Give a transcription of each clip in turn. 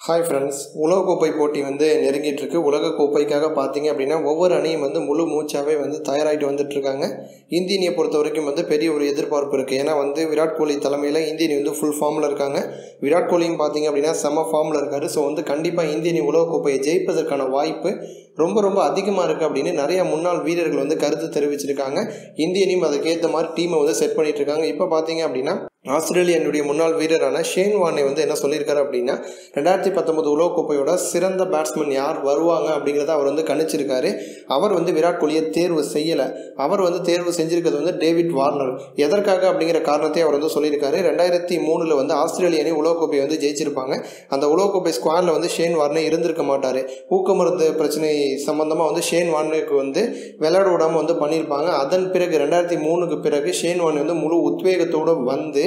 Hi friends உலகக்கோப்பை போட்டி வந்து நெருங்கிட்டு இருக்கு உலகக்கோப்பைக்காக பார்த்தீங்க அப்படின்னா ஒவ்வொரு அணியும் வந்து முழு மூச்சாவே வந்து தயாராகிட்டு வந்துட்டு இருக்காங்க இந்திய அணியை பொறுத்த வரைக்கும் வந்து பெரிய ஒரு எதிர்பார்ப்பு இருக்குது ஏன்னா வந்து விராட் கோலி தலைமையில் இந்திய அணி வந்து ஃபுல் ஃபார்மில் இருக்காங்க. விராட் கோலியும் பார்த்தீங்க அப்படின்னா செம ஃபார்மில் இருக்காரு. ஸோ வந்து கண்டிப்பாக இந்திய அணி உலகக்கோப்பையை ஜெயிப்பதற்கான வாய்ப்பு ரொம்ப ரொம்ப அதிகமாக இருக்குது அப்படின்னு நிறையா முன்னாள் வீரர்கள் வந்து கருத்து தெரிவிச்சிருக்காங்க. இந்திய அணியும் அதுக்கேற்ற மாதிரி டீமை வந்து செட் பண்ணிட்டு இருக்காங்க இப்போ பார்த்தீங்க அப்படின்னா ஆஸ்திரேலியனுடைய முன்னாள் வீரரான ஷேன் வானே வந்து என்ன சொல்லியிருக்காரு அப்படின்னா ரெண்டாயிரத்தி பத்தொன்பது உலகக்கோப்பையோட சிறந்த பேட்ஸ்மேன் யார் வருவாங்க அப்படிங்கிறத அவர் வந்து கணிச்சிருக்காரு. அவர் வந்து விராட் கோலியை தேர்வு செய்யலை. அவர் வந்து தேர்வு செஞ்சிருக்கிறது வந்து டேவிட் வார்னர். எதற்காக அப்படிங்கிற காரணத்தையும் அவர் வந்து சொல்லியிருக்காரு. ரெண்டாயிரத்தி மூணில் வந்து ஆஸ்திரேலிய அணி உலகக்கோப்பையை வந்து ஜெயிச்சிருப்பாங்க. அந்த உலகக்கோப்பை ஸ்குவாடில் வந்து ஷேன் வார்னே இருந்திருக்க மாட்டார். ஊக்கமருந்து பிரச்சனை சம்பந்தமாக வந்து ஷேன் வார்னருக்கு வந்து விளையாட விடாமல் வந்து பண்ணியிருப்பாங்க. அதன் பிறகு ரெண்டாயிரத்தி மூணுக்கு பிறகு ஷேன் வார்னே வந்து முழு உத்வேகத்தோடு வந்து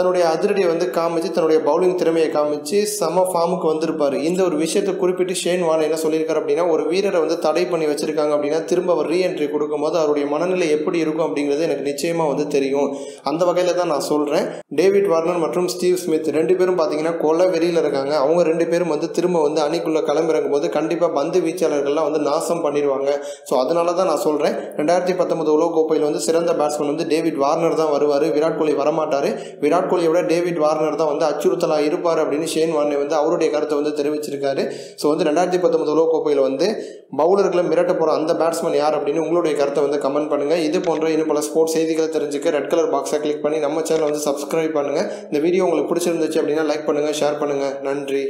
தன்னுடைய அதிரடியை வந்து காமிச்சு தன்னுடைய பவுலிங் திறமையை காமிச்சு சம ஃபார்முக்கு வந்திருப்பார். இந்த ஒரு விஷயத்தை குறிப்பிட்டு ஷேன் வான் என்ன சொல்லியிருக்காரு அப்படின்னா ஒரு வீரரை வந்து தடை பண்ணி வச்சிருக்காங்க அப்படின்னா திரும்ப அவர் ரீஎன்ட்ரி கொடுக்கும்போது அவருடைய மனநிலை எப்படி இருக்கும் அப்படிங்கிறது எனக்கு நிச்சயமாக வந்து தெரியும். அந்த வகையில் தான் நான் சொல்கிறேன் டேவிட் வார்னர் மற்றும் ஸ்டீவ் ஸ்மித் ரெண்டு பேரும் பார்த்தீங்கன்னா கொலை வெளியில் இருக்காங்க. அவங்க ரெண்டு பேரும் வந்து திரும்ப வந்து அணிக்குள்ளே கிளம்பிறங்கும் போது கண்டிப்பாக பந்து வீச்சாளர்கள்லாம் வந்து நாசம் பண்ணிடுவாங்க. ஸோ அதனால தான் நான் சொல்கிறேன் ரெண்டாயிரத்தி பத்தொன்பது உலகக்கோப்பையில் வந்து சிறந்த பேட்ஸ்மேன் வந்து டேவிட் வார்னர் தான் வருவார். விராட் கோலி வரமாட்டார். விராட் விராட் கோலியை விட டேவிட் வார்னர் தான் வந்து அச்சுறுத்தலாக இருப்பார் அப்படின்னு ஷேன் வார்னே வந்து அவருடைய கருத்தை வந்து தெரிவிச்சிருக்காரு. ஸோ வந்து ரெண்டாயிரத்தி பத்தொன்பது உலகக்கோப்பையில் வந்து பவுலர்களை மிரட்ட போகிற அந்த பேட்ஸ்மேன் யார் அப்படின்னு உங்களுடைய கருத்தை வந்து கமெண்ட் பண்ணுங்கள் இது போன்ற இன்னும் பல ஸ்போர்ட்ஸ் செய்திகளை தெரிஞ்சுக்க ரெட் கலர் பாக்ஸை கிளிக் பண்ணி நம்ம சேனலை வந்து சப்ஸ்கிரைப் பண்ணுங்கள் இந்த வீடியோ உங்களுக்கு பிடிச்சிருந்துச்சு அப்படின்னா லைக் பண்ணுங்கள் ஷேர் பண்ணுங்கள் நன்றி.